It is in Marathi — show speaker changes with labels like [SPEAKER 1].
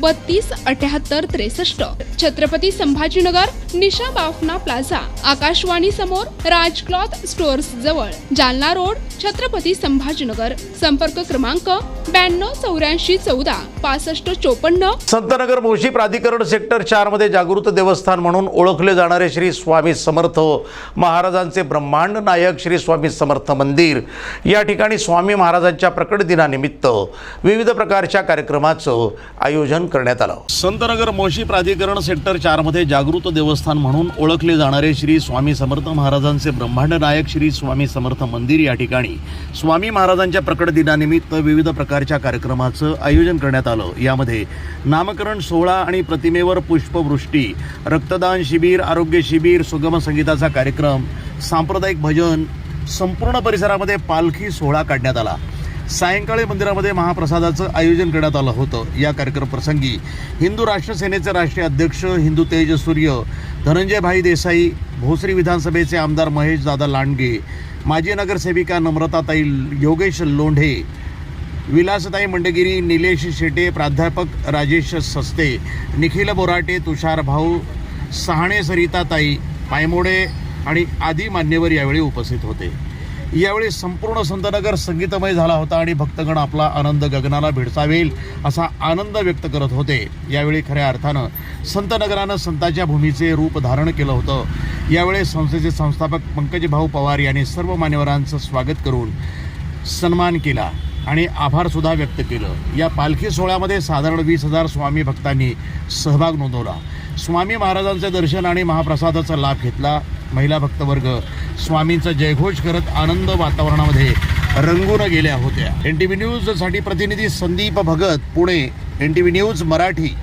[SPEAKER 1] बत्तीस अठ्याहत्तर त्रेसष्ट. छत्रपती संभाजीनगर निशा बाफना प्लाझा. आकाशवाणी समोर राज क्लॉथ स्टोअर्स जवळ. जालना रोड छत्रपती संभाजीनगर. संपर्क क्रमांक ब्याण्णव चौऱ्याऐंशी चौदा पासष्ट चोपन्न.
[SPEAKER 2] संतनगर मुळशी प्राधिकरण सेक्टर चारमध्ये जागृत देवस्थान म्हणून ओळखले जाणारे श्री स्वामी समर्थ महाराजांचे ब्रह्मांड नायक श्री स्वामी समर्थ मंदिर. या ठिकाणी स्वामी महाराजांच्या प्रकट दिनानिमित्त विविध प्रकारच्या कार्यक्रमाचं आयोजन करण्यात आलं. संतनगर मोशी प्राधिकरण सेक्टर चारमध्ये जागृत देवस्थान म्हणून ओळखले जाणारे श्री स्वामी समर्थ महाराजांचे ब्रह्मांड नायक श्री स्वामी समर्थ मंदिर या ठिकाणी स्वामी महाराजांच्या प्रकट दिनानिमित्त विविध प्रकारच्या कार्यक्रमाचं आयोजन करण्यात आलं. यामध्ये नामकरण सोहळा आणि प्रतिमेवर पुष्पवृष्टी रक्तदान शिबिर आरोग्य शिबिर सुगम संगीताचा कार्यक्रम सांप्रदायिक भजन संपूर्ण परिसरामध्ये पालखी सोहळा काढण्यात आला. सायंकाळी मंदिरामध्ये महाप्रसादाचं आयोजन करण्यात आलं होतं. या कार्यक्रमप्रसंगी हिंदू राष्ट्र सेनेचे राष्ट्रीय अध्यक्ष हिंदू तेज सूर्य धनंजय भाई देसाई भोसरी विधानसभेचे आमदार महेश दादा लांडगे माजी नगरसेविका नम्रताताई योगेश लोंढे विलासताई मंडगिरी निलेश शेटे प्राध्यापक राजेश सस्ते निखिल बोराटे तुषार भाऊ सहाणे सरिताताई पायमोडे आणि आदी मान्यवर यावेळी उपस्थित होते. यावेळी संपूर्ण संतनगर संगीतमय झाला होता आणि भक्तगण आपला आनंद गगनाला भेडसावेल असा आनंद व्यक्त करत होते. यावेळी खऱ्या अर्थानं संतनगरानं संताच्या भूमीचे रूप धारण केलं होतं. यावेळी संस्थेचे संस्थापक पंकजभाऊ पवार यांनी सर्व मान्यवरांचं स्वागत करून सन्मान केला आणि आभारसुद्धा व्यक्त केलं. या पालखी सोहळ्यामध्ये साधारण वीस हजार स्वामी भक्तांनी सहभाग नोंदवला. स्वामी महाराजांचे दर्शन आणि महाप्रसादाचा लाभ घेतला. महिला भक्तवर्ग स्वामींचा जयघोष करत आनंद वातावरणामध्ये रंगून गेल्या होत्या. एनटीव्ही न्यूजसाठी प्रतिनिधी Sandeep Bhagat Pune. NTV news Marathi.